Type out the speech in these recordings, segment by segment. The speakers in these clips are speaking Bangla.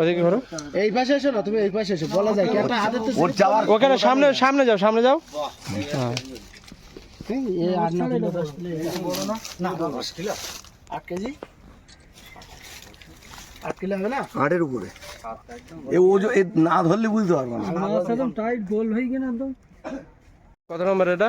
ওদিকে এই পাশে এসো না তুমি এই পাশে এসো বলা যায় একটা হাতে তো ওর যাওয়ার ওখানে সামনে সামনে যাও সামনে যাও। হ্যাঁ আট না কিলো দশ কিলো এরকম বড় না? না দশ কিলো। আট কেজি? আট কিলো হবে না? আটের উপরে। এ ও এ না ধরলে বুঝতে পারব না। একদম টাইট গোল হয়ে গেল একদম। কত নম্বর এটা?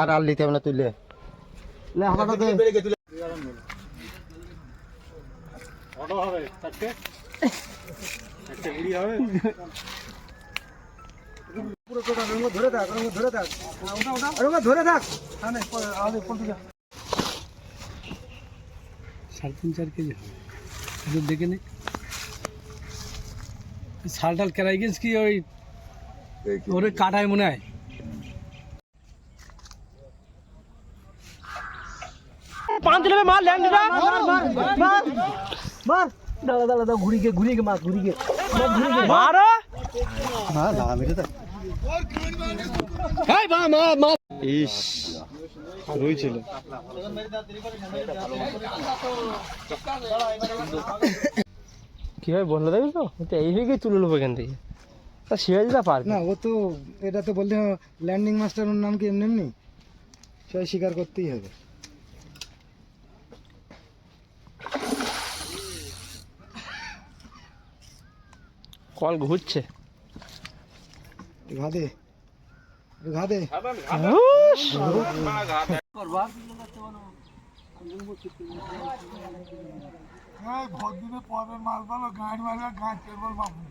আর আল দিতে আমরা তুলে। ধরে থাক ধরে থাক। ওটা ওটা। রঙ ধরে থাক। আনে আনে পল্টি যা। সাড়ে তিন চার কেজি হবে। দেখে নে। শাল টাল কেরাই গেছ কি ওই ওরে কাটায় মনে হয়? দিলে মার ল্যান্ডটা মার দাদা দাদা দাদা ঘুরি গে ঘুরি গে মাছ ঘুরি গে মারো। হ্যাঁ দাদা মেরে দে এই মা মা মা। ইস রইছিল কি হয় বললে দেবে তো? হয়ে তুলে নেব এখান থেকে। তা শিবাজিটা পারবে। না ও তো এটা তো বলতে ল্যান্ডিং মাস্টার ওর নাম কি এমনি এমনি? সে স্বীকার করতেই হবে। কল ঘুরছে। ঘাদে ঘাদে!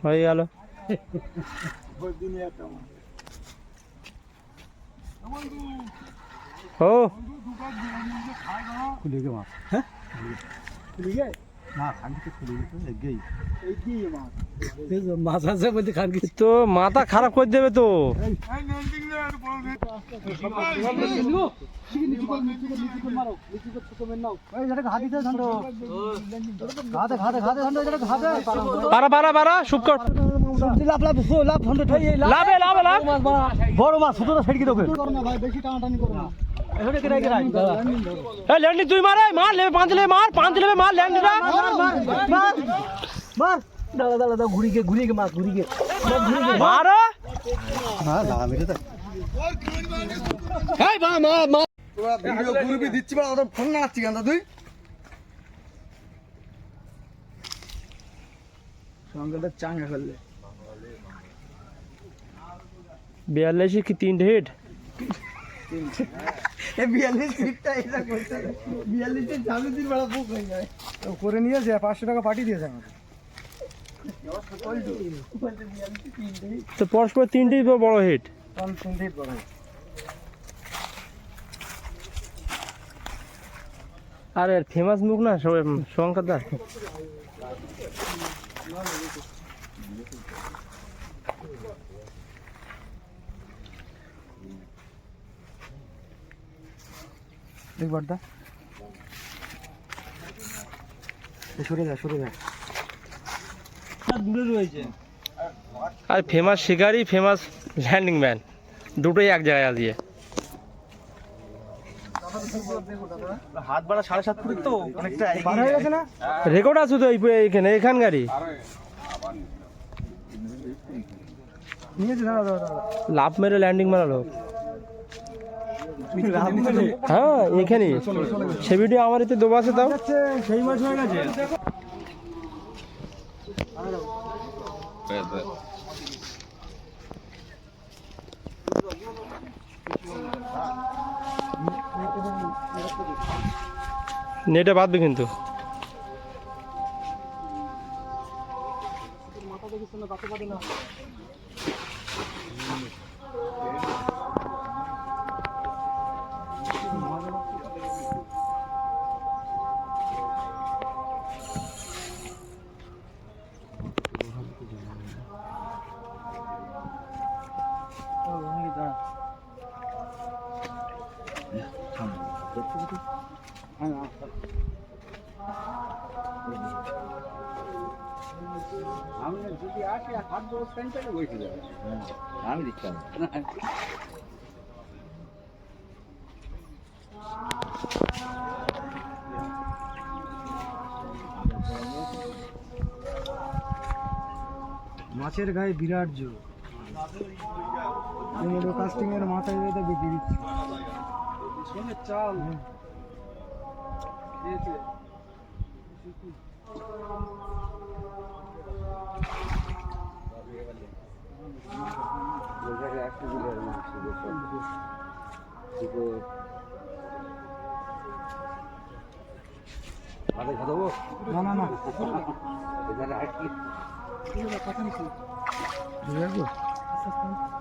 হয়ে গেল। ও। খুলে গে মাছ হ্যাঁ? খুলে গে তো মাথা খারাপ করে দেবে তো। পারা পারা পারা শুভ কর। লাভ বড় মাছ ছোট ছেড়ে দেবে? করো না ভাই বেশি টানাটানি করো না। এখানে কেরাই কেরাই এই ল্যান্ডি তুই মারে মার লেবে পাঁচ লেবে মার পাঁচ লেবে মার ল্যান্ডিটা মার মার মার মার দাদা দাদা দাদা ঘুরি গে ঘুরি গে মাছ ঘুরি গে মারো হ্যাঁ দাদা মেরে দে এই মা মা মা ভিডিও গ্রুপে দিচ্ছি বড় ওটা ফোন নাড়াচ্ছি কেন তুই সঙ্গেটা চাঙ্গা করলে বিয়াল্লিশে কি তিনটে হিট এ বিয়াল্লিশ ফিটটা এটা করতে বিয়াল্লিশের চালু দিন বেড়া বুক হয়ে যায়। তো করে নিয়েছে পাঁচশো টাকা পাঠিয়ে দিয়েছে আমাকে। তো পরস্পর তিনটেই বড় হিট আরে ফেমাস মুখ না শঙ্কর দা দেখ বড়দা সরে যা সরে যা। দূরে রয়েছে। আর ফেমাস শিকারি ফেমাস ল্যান্ডিং ম্যান দুটোই এক জায়গায় দিয়ে হাত বাড়া সাড়ে সাত ফুট তো অনেকটা হয়ে গেছে না? রেকর্ড আছে তো এইখানে এখানকারই লাভ মেরে ল্যান্ডিং মারালো হ্যাঁ এখানেই সে ভিডিও আমার এতে দেবো আছে তাও? সেই মাছ হয়ে গেছে। নেটে বাঁধবে কিন্তু। মাছের গায়ে বিরাট জোর। কাস্টিং এর মাথায় বেঁধে বিক্রি দিচ্ছি চাল না না না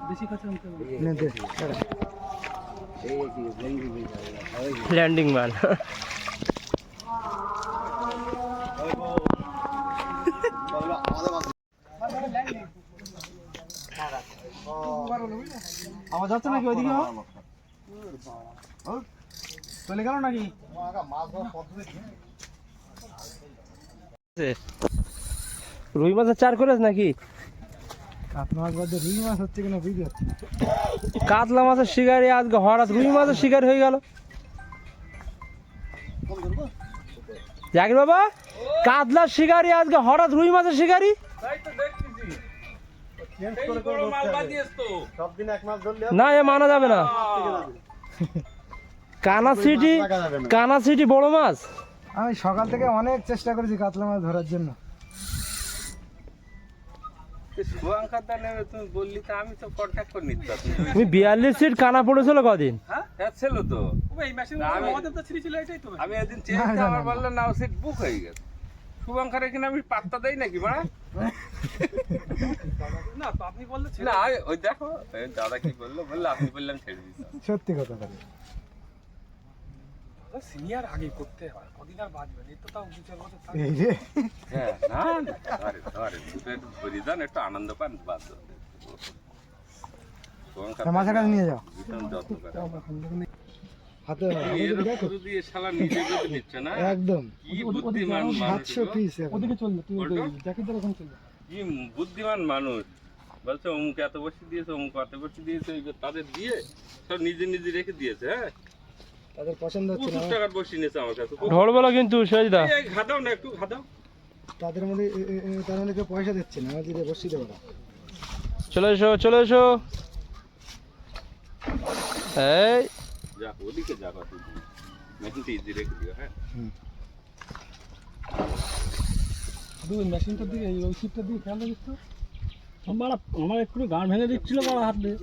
বেশি কাছে আনতে হবে ল্যান্ডিং ম্যান আওয়াজ যাচ্ছে নাকি ওইদিকে চলে গেল নাকি রুই মাছের চার করেছ নাকি? কাতলা মাছের শিকারি আজকে হঠাৎ রুই মাছের শিকারি হয়ে গেল। জাকির বাবা কাতলার শিকারি আজকে হঠাৎ রুই মাছের শিকারি? না এ মানা যাবে না। কানা সিটি কানা সিটি বড় মাছ। আমি সকাল থেকে অনেক চেষ্টা করেছি কাতলা মাছ ধরার জন্য। তুমি বললি তো আমি তো কন্ট্যাক্ট করে নিতে তুমি বিয়াল্লিশ সিট কানা পড়েছিল কদিন? হ্যাঁ হ্যাঁ ছিল তো। আমি আমি এদিন চেয়েছি আমার বলল নাও সিট বুক হয়ে গেছে। শুভঙ্কর এখানে আমি পাত্তা দেই নাকি না তো আপনি বললে না আমি- ওই দেখো এই দাদা কি বলল? বলল আপনি বললাম ছেড়ে দিতাম। সত্যি কথা বলে এই রে হ্যাঁ না না ধরে ধরে দুটো একটু ধরি দেন একটু আনন্দ পান বাদ দাও। শুভঙ্কর তা মাছের কাছে নিয়ে যাও। ভীষণ যত্ন করে হাতে দিয়ে শালা নিজে যদি নিচ্ছে না? একদম। কি বুদ্ধিমান মানুষ সাতশো গো। পিস ওদিকে চলবে তুই উল্টো? দেখি চলবে। কি বুদ্ধিমান মানুষ। বলছে অমুক এত বসে দিয়েছে অমুক এত বসে দিয়েছে তাদের দিয়ে সব নিজে নিজে রেখে দিয়েছে হ্যাঁ? তাদের পছন্দ হচ্ছে না। টাকার বসে নিয়েছে আমার কাছে। ধরবো না কিন্তু সেজদা। এই, এই ঘাদাও না একটু ঘাদাও তাদের মধ্যে তার মধ্যে কেউ পয়সা দিচ্ছে না আমাদের বসিয়ে দেবো না। চলে এসো চলে এসো। এই। যা ওদিকে যা কত মেশিনটা ইজি রেখে দিও হ্যাঁ? দুই মেশিনটার দিকে এই ওষুধটার দিকে খেয়াল রাখিস তো। আমার আমার একটু গান ভেঙে দিচ্ছিল বড় হাত। দিয়ে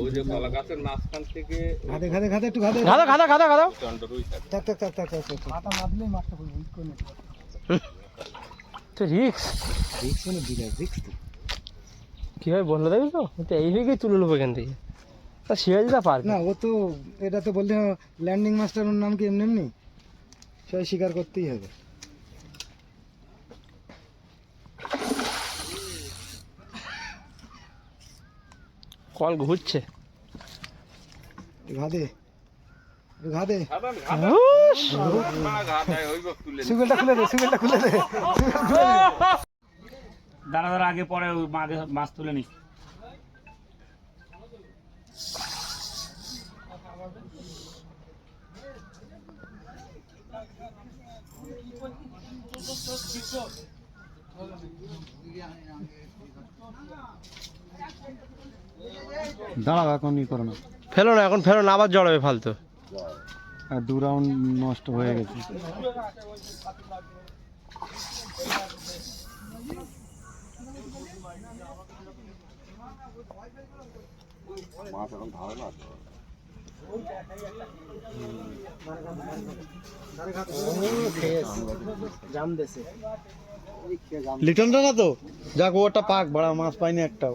ওই যে কলা গাছের মাঝখান থেকে ঘাতে ঘাতে ঘাতে একটু ঘাতে খাদা খাদা খাদা খাদা চন্ড রুই থাক থাক থাক থাক থাক থাক। মাথা মারলেই মাছটা করে উইক করে তো রিক্স রিক্স মানে বিরাট রিক্স তো। কীভাবে বলল দেখি তো? এইভাবেই তুলে নেব এখান থেকে। তা সিরাজদা পারবে না ও তো এটা তো বলতে ল্যান্ডিং মাস্টার ওর নাম কি এমনি এমনি? সবাই স্বীকার করতেই হবে। কল ঘুরছে। ঘাদে ঘাদে ঘাদান ঘাদান উস! মা ঘাদায় ওই বক তুলে সিগন্যালটা খুলে দে সিগন্যালটা খুলে দে। দাঁড়া দাঁড়া আগে পরে ওই মাছ তুলে নি দাঁড়াও এখন ই করো না। ফেলো না এখন ফেলো না আবার জড়াবে ফালতু। আর দু রাউন্ড নষ্ট হয়ে গেছে। জাম দেশে লিটনটা না তো? যাক ওটা পাক ভাড়া মাছ পাইনি একটাও।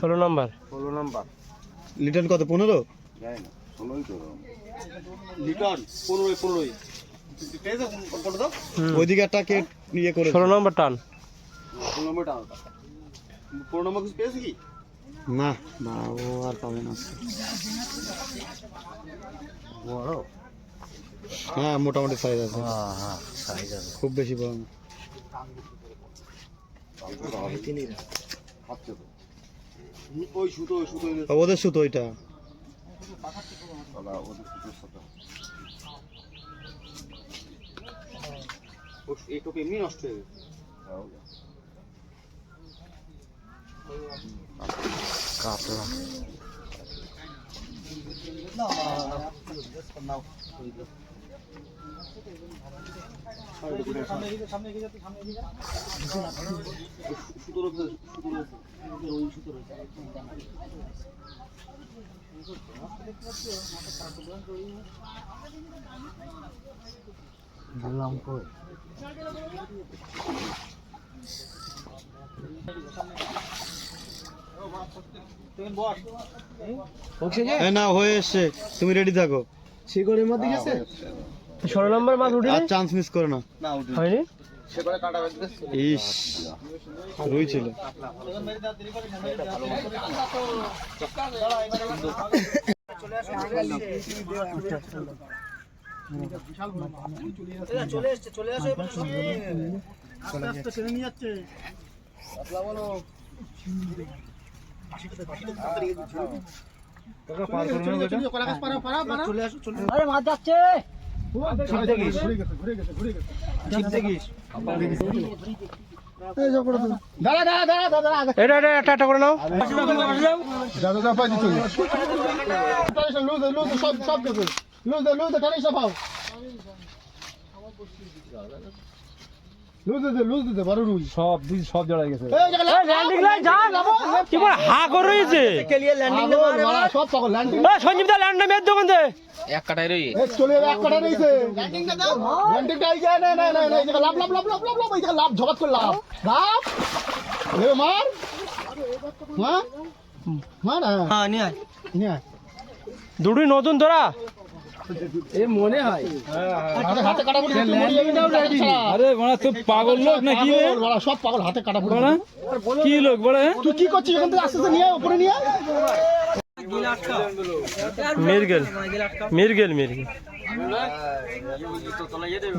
ষোলো নম্বর। লিটন কত পনেরো? লিটন পনেরোই পনেরোই ওইদিকে একটা কে ইয়ে করে ষোলো নম্বর টান। পনেরো নম্বর টাকা পনেরো নম্বর কিছু পেয়েছে কি? না না ও আর পাবে না। হ্যাঁ মোটামুটি সাইজ আছে। খুব বেশি বড় না। ওই সুতো সুতো ওদের সুতো ওইটা এই টোপ এমনি নষ্ট হয়ে গেছে সুতোর উপরে এ না হয়ে এসছে। তুমি রেডি থাকো। শিকড়ের মধ্যে গেছে। ষোলো নম্বর মাছ উঠে আর চান্স মিস করো না। হয়নি? শিকড়ে কাটা বেঁধে ইস রুই ছিল। এটা এটা একটা একটা করে নাও সব লুজ সব জড়াই গেছে করে হা করে রয়েছে? সব পাগল সঞ্জীব দা ল্যান্ড মেয়ের দোকান দে চলে এক কাটা নিয়েছে ল্যান্ডিংটা দাও। ল্যান্ডিংটা এই যে না না না এই যে লাভ লাভ লাভ লাভ লাভ লাভ এই যে লাভ ঝপাত করে লাভ। লাভ। এ মার। মার মার হ্যাঁ নিয়ে আয়। নিয়ে আয়। দুটোই নতুন তোরা। হাতে হাতে কাটা পড়ে ল্যান্ডিংটাও রেডি আরে বড়া তুই পাগল লোক নাকি রে? বড়া সব পাগল হাতে কাটা পড়ে কি লোক বড়া? তুই কি করছিস এখান থেকে? আস্তে আস্তে নিয়ে উপরে নিয়ে আয়। মিরগেল মিরগেল মিরগেল।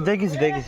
দেখিস দেখিস।